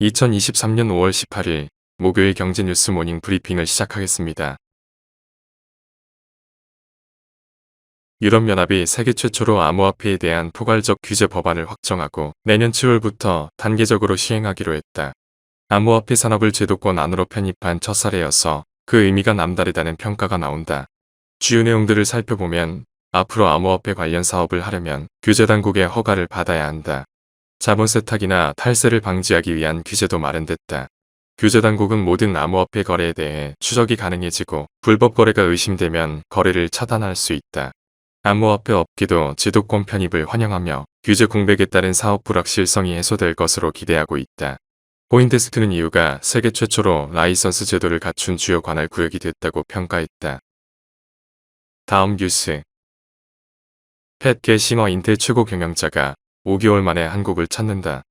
2023년 5월 18일 목요일 경제뉴스 모닝 브리핑을 시작하겠습니다. 유럽연합이 세계 최초로 암호화폐에 대한 포괄적 규제 법안을 확정하고 내년 7월부터 단계적으로 시행하기로 했다. 암호화폐 산업을 제도권 안으로 편입한 첫 사례여서 그 의미가 남다르다는 평가가 나온다. 주요 내용들을 살펴보면 앞으로 암호화폐 관련 사업을 하려면 규제 당국의 허가를 받아야 한다. 자본 세탁이나 탈세를 방지하기 위한 규제도 마련됐다. 규제 당국은 모든 암호화폐 거래에 대해 추적이 가능해지고 불법 거래가 의심되면 거래를 차단할 수 있다. 암호화폐 업계도 지도권 편입을 환영하며 규제 공백에 따른 사업 불확실성이 해소될 것으로 기대하고 있다. 코인데스크는 이유가 세계 최초로 라이선스 제도를 갖춘 주요 관할 구역이 됐다고 평가했다. 다음 뉴스 팻 게싱어 인텔 최고 경영자가 5개월 만에 한국을 찾는다.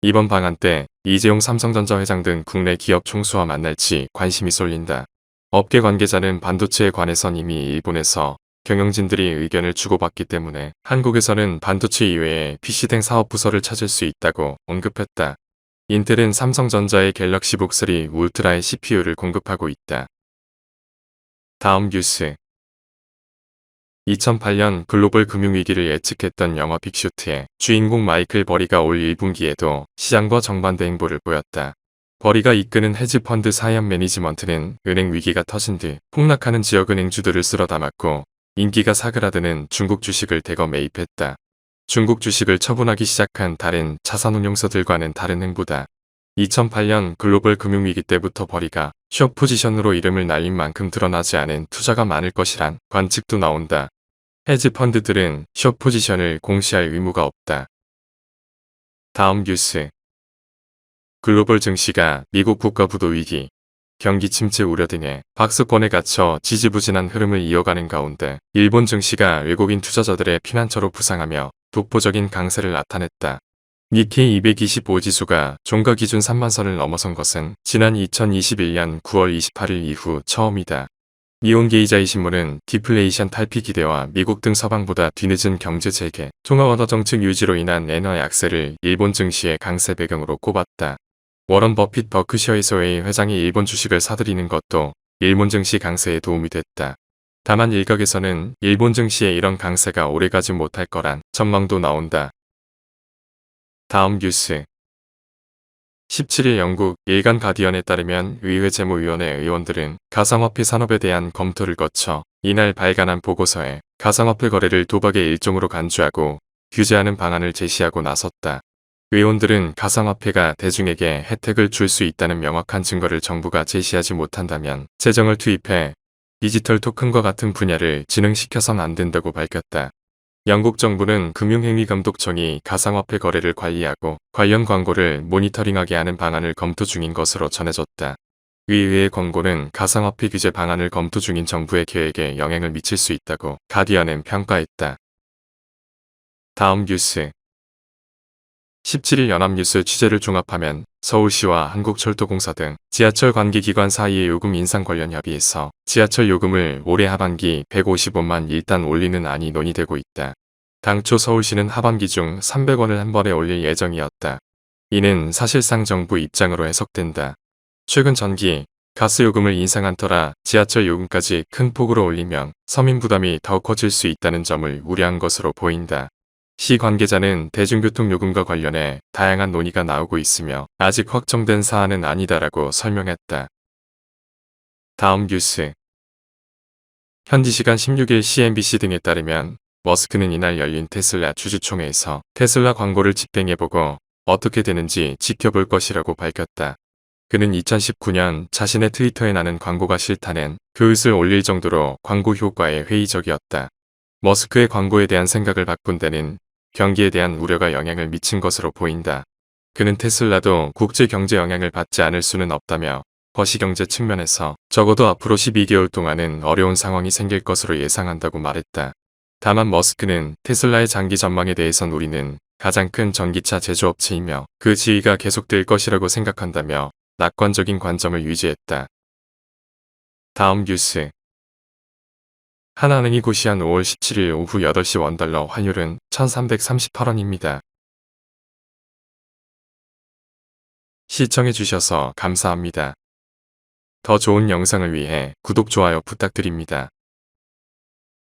이번 방한 때 이재용 삼성전자 회장 등 국내 기업 총수와 만날지 관심이 쏠린다. 업계 관계자는 반도체에 관해선 이미 일본에서 경영진들이 의견을 주고받기 때문에 한국에서는 반도체 이외에 PC 등 사업 부서를 찾을 수 있다고 언급했다. 인텔은 삼성전자의 갤럭시북 3 울트라의 CPU를 공급하고 있다. 다음 뉴스 2008년 글로벌 금융위기를 예측했던 영화 빅쇼트의 주인공 마이클 버리가 올 1분기에도 시장과 정반대 행보를 보였다. 버리가 이끄는 헤지펀드 사이언 매니지먼트는 은행 위기가 터진 뒤 폭락하는 지역은행주들을 쓸어 담았고 인기가 사그라드는 중국 주식을 대거 매입했다. 중국 주식을 처분하기 시작한 다른 자산운용서들과는 다른 행보다. 2008년 글로벌 금융위기 때부터 버리가 숏 포지션으로 이름을 날린 만큼 드러나지 않은 투자가 많을 것이란 관측도 나온다. 헤지 펀드들은 숏 포지션을 공시할 의무가 없다. 다음 뉴스 글로벌 증시가 미국 국가 부도 위기, 경기 침체 우려 등의 박스권에 갇혀 지지부진한 흐름을 이어가는 가운데 일본 증시가 외국인 투자자들의 피난처로 부상하며 독보적인 강세를 나타냈다. 니케이 225 지수가 종가 기준 3만선을 넘어선 것은 지난 2021년 9월 28일 이후 처음이다. 니온게이자이 신문은 디플레이션 탈피 기대와 미국 등 서방보다 뒤늦은 경제 재개, 통화 원화 정책 유지로 인한 엔화 약세를 일본 증시의 강세 배경으로 꼽았다. 워런 버핏 버크셔에서의 회장이 일본 주식을 사들이는 것도 일본 증시 강세에 도움이 됐다. 다만 일각에서는 일본 증시의 이런 강세가 오래가지 못할 거란 전망도 나온다. 다음 뉴스 17일 영국 일간 가디언에 따르면 의회 재무위원회 의원들은 가상화폐 산업에 대한 검토를 거쳐 이날 발간한 보고서에 가상화폐 거래를 도박의 일종으로 간주하고 규제하는 방안을 제시하고 나섰다. 의원들은 가상화폐가 대중에게 혜택을 줄 수 있다는 명확한 증거를 정부가 제시하지 못한다면 재정을 투입해 디지털 토큰과 같은 분야를 진흥시켜선 안 된다고 밝혔다. 영국 정부는 금융행위감독청이 가상화폐 거래를 관리하고 관련 광고를 모니터링하게 하는 방안을 검토 중인 것으로 전해졌다. 의회의 권고는 가상화폐 규제 방안을 검토 중인 정부의 계획에 영향을 미칠 수 있다고 가디언은 평가했다. 다음 뉴스 17일 연합뉴스 취재를 종합하면 서울시와 한국철도공사 등 지하철 관계기관 사이의 요금 인상 관련 협의에서 지하철 요금을 올해 하반기 155만 일단 올리는 안이 논의되고 있다. 당초 서울시는 하반기 중 300원을 한 번에 올릴 예정이었다. 이는 사실상 정부 입장으로 해석된다. 최근 전기, 가스 요금을 인상한 터라 지하철 요금까지 큰 폭으로 올리면 서민 부담이 더 커질 수 있다는 점을 우려한 것으로 보인다. 시 관계자는 대중교통 요금과 관련해 다양한 논의가 나오고 있으며 아직 확정된 사안은 아니다라고 설명했다. 다음 뉴스 현지 시간 16일 CNBC 등에 따르면 머스크는 이날 열린 테슬라 주주총회에서 테슬라 광고를 집행해보고 어떻게 되는지 지켜볼 것이라고 밝혔다. 그는 2019년 자신의 트위터에 나는 광고가 싫다는 그릇을 올릴 정도로 광고 효과에 회의적이었다. 머스크의 광고에 대한 생각을 바꾼 데는 경기에 대한 우려가 영향을 미친 것으로 보인다. 그는 테슬라도 국제 경제 영향을 받지 않을 수는 없다며 거시경제 측면에서 적어도 앞으로 12개월 동안은 어려운 상황이 생길 것으로 예상한다고 말했다. 다만 머스크는 테슬라의 장기 전망에 대해선 우리는 가장 큰 전기차 제조업체이며 그 지위가 계속될 것이라고 생각한다며 낙관적인 관점을 유지했다. 다음 뉴스 하나은행이 고시한 5월 17일 오후 8시 원달러 환율은 1338원입니다. 시청해 주셔서 감사합니다. 더 좋은 영상을 위해 구독, 좋아요 부탁드립니다.